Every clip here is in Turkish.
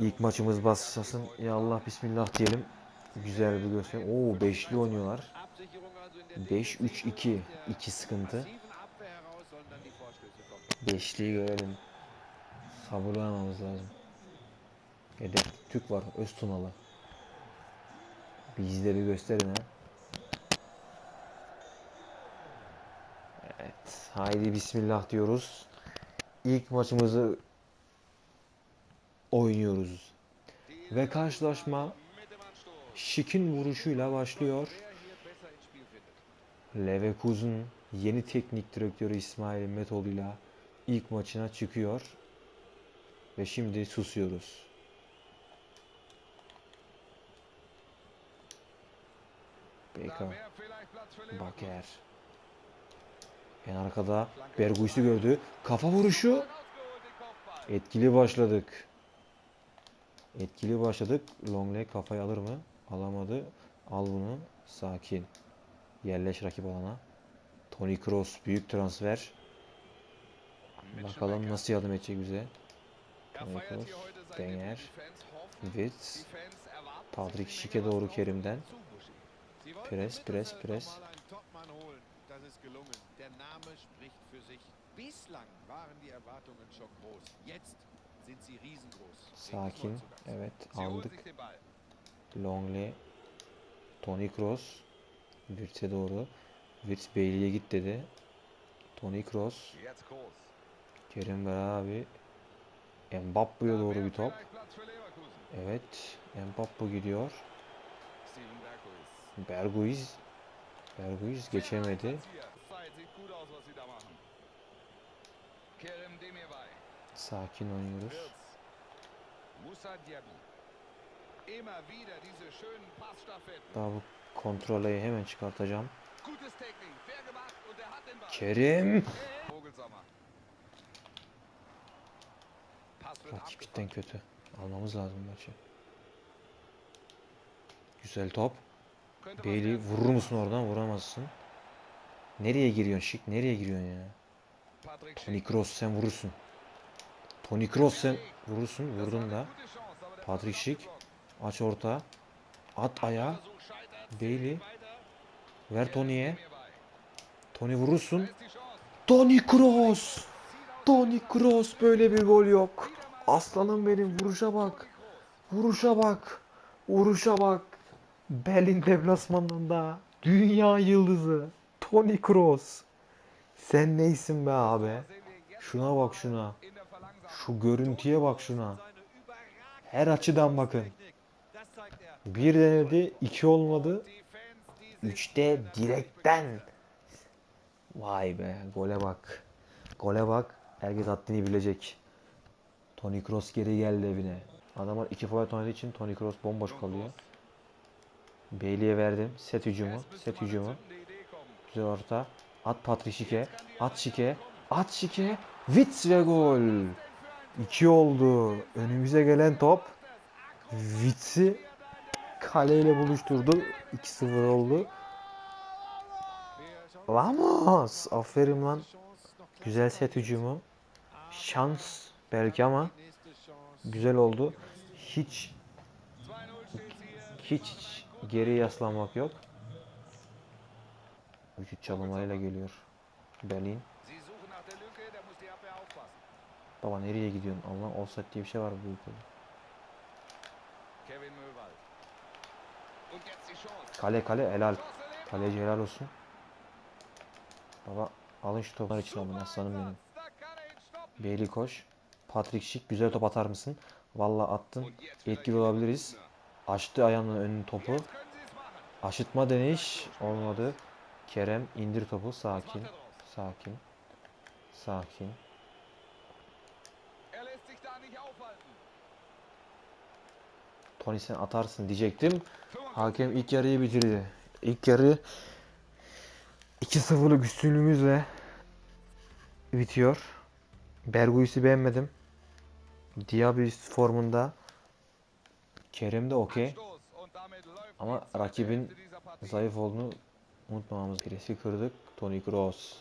İlk maçımız başlasın. Ya Allah bismillah diyelim. Güzel bir gösteri. Oo beşli oynuyorlar. 5-3-2. 2 sıkıntı. Beşliyi görelim. Sabırlanmamız lazım. Hedef Türk var. Öztunalı. Bizde bir gösterin ha. Evet. Haydi bismillah diyoruz. İlk maçımızı oynuyoruz. Ve karşılaşma Şik'in vuruşuyla başlıyor. Leverkusen yeni teknik direktörü İsmail Metoğlu'yla ilk maçına çıkıyor. Ve şimdi susuyoruz. Baker, Baker. En arkada Berguy'su gördü. Kafa vuruşu. Etkili başladık. Etkili başladık. Longley kafayı alır mı? Alamadı. Al bunu. Sakin. Yerleş rakip alana. Tony Kroos büyük transfer. Bakalım nasıl yardım edecek bize. Tony Kroos. Denger. Witz. Patrick Schick'e doğru Kerim'den. Pres, pres, pres. Bislang waren die Erwartungen schon groß. Jetzt. Sakin. Evet aldık. Longley. Tony Kroos. Wirtz'e doğru. Wirtz Bailey'e git dedi. Tony Kroos. Kerim abi. Mbappe'ye doğru bir top. Evet. Mbappe gidiyor. Berguiz. Berguiz geçemedi. Sakin oynuyoruz. Daha bu kontrolü hemen çıkartacağım. Er. Kerim. Vogelsammer. Pass wird Rakip abgefangen. cidden kötü. Almamız lazım maçı. Güzel top. Werden. vurur musun oradan? Vuramazsın. Nereye giriyorsun Şik? Nereye giriyorsun ya? Kroos sen vurursun. Tony Kroos sen vurursun. Vurdun da. Patrick Schick. Aç orta. At ayağa. Bailey. Ver Tony'ye. Tony vurursun. Tony Kroos. Tony Kroos böyle bir gol yok. Aslanım benim vuruşa bak. Vuruşa bak. Vuruşa bak. Berlin deplasmanında dünya yıldızı Tony Kroos. Sen neysin be abi? Şuna bak şuna. Şu görüntüye bak şuna. Her açıdan bakın. Bir denedi, iki olmadı. Üçte direkten. Vay be gole bak. Gole bak. Herkes haddini bilecek. Tony Kroos geri geldi evine. Adamlar iki forvet oynadığı için Tony Kroos bomboş kalıyor. Bailey'e verdim. Set hücumu. Set hücumu. Güzel orta. At Patrick Schick'e. At Schick'e. At Schick'e. Witz ve gol. İki oldu. Önümüze gelen top. Witz'i kaleyle buluşturdu. 2-0 oldu. Vamos. Aferin lan. Güzel set hücumu. Şans belki ama güzel oldu. Hiç 2-0 steht hier. hiç geri yaslanmak yok. Vücut çalımlarıyla geliyor. Berlin. Sie suchen nach der Lücke, da muss die Abwehr aufpassen. Baba nereye gidiyorsun? Allah offside diye bir şey var bu ülkede. Kale kale helal. Kaleci helal olsun. Baba alın şu toplar için alın aslanım benim. Bailey koş. Patrick Schick güzel top atar mısın? Vallahi attın. Etkili olabiliriz. Açtı ayağının önünün topu. Aşıtma deneyiş olmadı. Kerem indir topu sakin. Sakin. Sakin. Tony sen atarsın diyecektim. 45 Hakem ilk yarıyı bitirdi. İlk yarı 2-0'lık üstünlüğümüzle bitiyor. Berguis'i beğenmedim. Diaby formunda. Kerem de okey. Ama rakibin. Zayıf olduğunu unutmamamız gerekiyor. kırdık. Tony Kroos.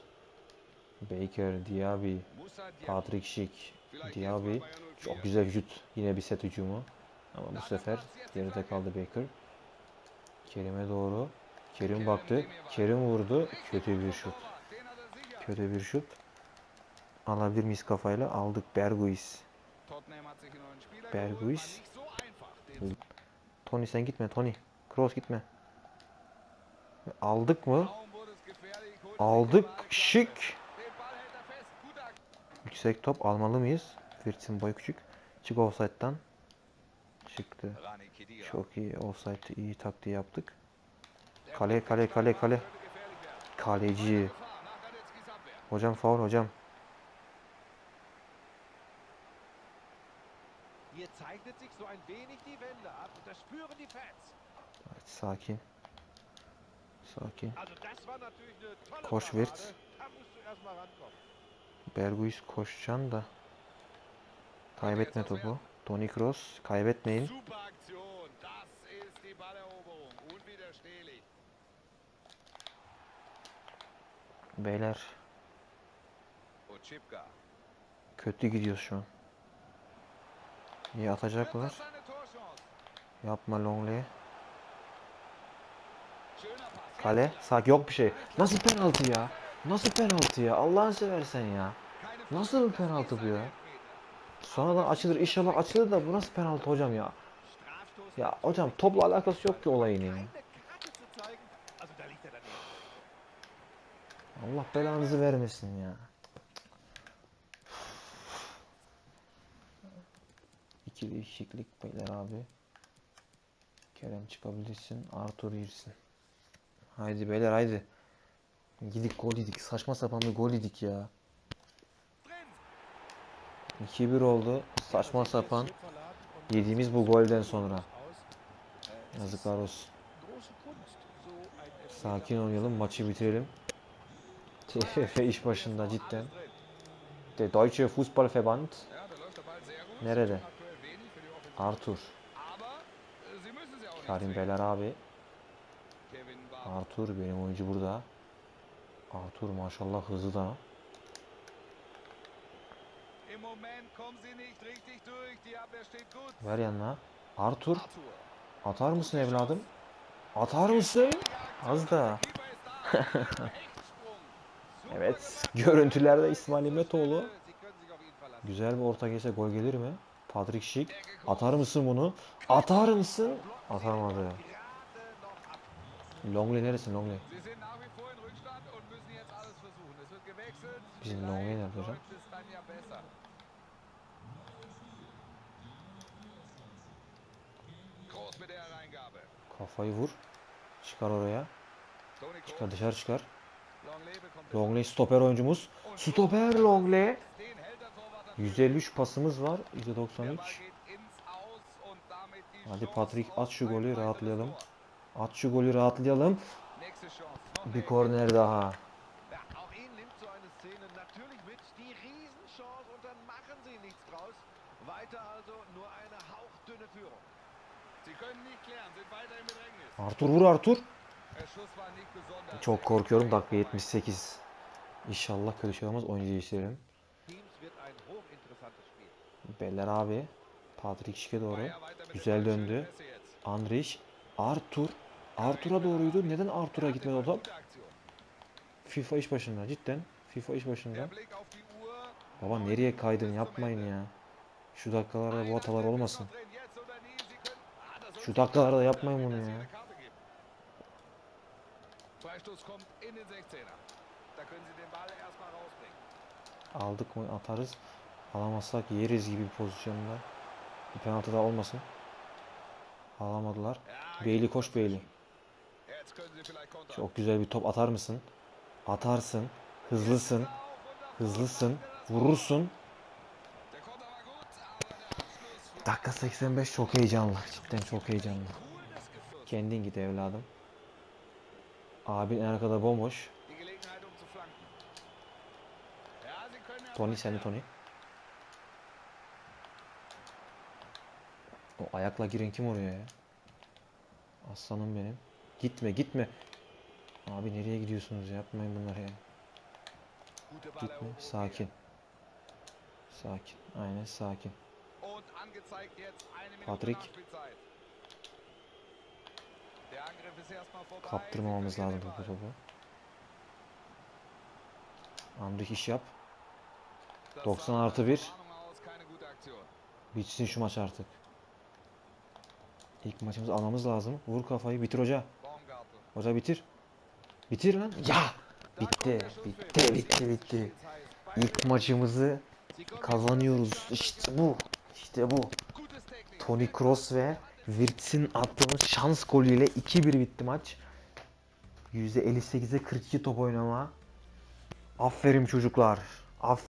Baker, Diaby, Patrick Schick, Diaby. Çok güzel vücut. Yine bir set hücumu. Ama bu sefer geride kaldı Baker. Kerim'e doğru. Kerim baktı. Kerim vurdu. Kötü bir şut. Kötü bir şut. Alabilir miyiz kafayla? Aldık Berguis. Berguis. Tony sen gitme Tony. Kroos gitme. Aldık mı? Aldık. Şık. Yüksek top almalı mıyız? Fritz'in boyu küçük. Çık offside'dan. Çıktı. Çok iyi. Offside'ı iyi taktiği yaptık. Kale kale kale kale. Kaleci. Hocam faul hocam. Evet, sakin. Sakin. Koş. Wirtz. Berguis koşacaksın da. Kaybetme topu. Toni Kroos. Kaybetmeyin. Beyler kötü gidiyoruz şu an. İyi atacaklar. Yapma Longley. Kale. Sak yok bir şey. Nasıl penaltı ya? Nasıl penaltı ya? Allah'ını seversen ya. Nasıl bir penaltı bu ya? Sonradan açılır. inşallah açılır da bu nasıl penaltı hocam ya? Ya hocam topla alakası yok ki olayın. Allah belanızı vermesin ya. İkili değişiklik beyler abi. Kerem çıkabilirsin. Arthur girsin. Haydi beyler haydi. Gidik gol yedik. Saçma sapan bir gol yedik ya. 2-1 oldu. Saçma sapan. Yediğimiz bu golden sonra. Yazıklar olsun. Sakin oynayalım. Maçı bitirelim. TFF iş başında cidden. Der Deutsche Fußballverband. Nerede? Arthur. Karim Beler abi. Arthur benim oyuncu burada. Arthur maşallah hızlı da. Im Moment kommen sie nicht richtig durch. Die Abwehr steht gut. Ver yanına. Arthur atar mısın evladım? Atar mısın? Az da. Evet. Görüntülerde İsmail verlassen. Güzel bir orta geçe gol gelir mi? Patrick Schick. Atar mısın bunu? Atar mısın? Atamadı. Longley neresin Longley? Bizim Longley nerede hocam? Kafayı vur. Çıkar oraya. Çıkar dışarı çıkar. Longley stoper oyuncumuz. Stoper Longley. Den hält der Torwart am 153 pasımız var. Der Ball %93. geht ins Aus und damit die Hadi Chance Patrick at şu golü rahatlayalım. At şu golü rahatlayalım. Bir korner daha. Weiter also nur eine hauchdünne Führung. Artur vur Artur. Çok korkuyorum dakika 78. İnşallah kötü şey olmaz. Oyuncu değiştirelim. Beller abi. Patrick Schick'e doğru. Güzel döndü. Andrich. Artur. Artur'a doğruydu. Neden Artur'a gitmedi o top? FIFA iş başında cidden. FIFA iş başında. Baba nereye kaydın yapmayın ya. Şu dakikalarda bu hatalar olmasın. Şu dakikalarda yapmayın bunu ya. eine Karte gibt. Freistoß kommt in den 16er. Da können sie den Ball erstmal rausbringen. Aldık mı atarız. Alamazsak yeriz gibi bir pozisyonda. Bir penaltı daha olmasın. Alamadılar. Bailey koş kontern. Çok güzel bir top atar mısın? Atarsın. Hızlısın. Hızlısın. Vurursun. Der Konter war gut, aber der Abschluss Dakika 85 çok heyecanlı. Cidden çok heyecanlı. Kendin git evladım. Abin arkada bomboş. Tony mal sen de klären. Tony. O ayakla giren kim oraya ya? Aslanım benim. Gitme gitme. Abi nereye gidiyorsunuz? Yapmayın bunları ya. Gitme. Sakin. Sakin. Aynen sakin. Und angezeigt jetzt eine Minute Patrick. Kaptırmamamız lazım den topu. Andrik iş yap. Das 90 sah artı nach 1. Warnung aus, keine gute Aktion. Bitsin şu maç artık. İlk maçımızı almamız lazım. Vur kafayı bitir hoca. Hoca bitir. Bitir lan. Ya! Bitti. Bitti. Bitti. Bitti. İlk maçımızı kazanıyoruz. İşte bu. İşte bu. Toni Kroos ve Wirtz'in attığımız şans golüyle 2-1 bitti maç. %58'e 42 top oynama. Aferin çocuklar. Aferin.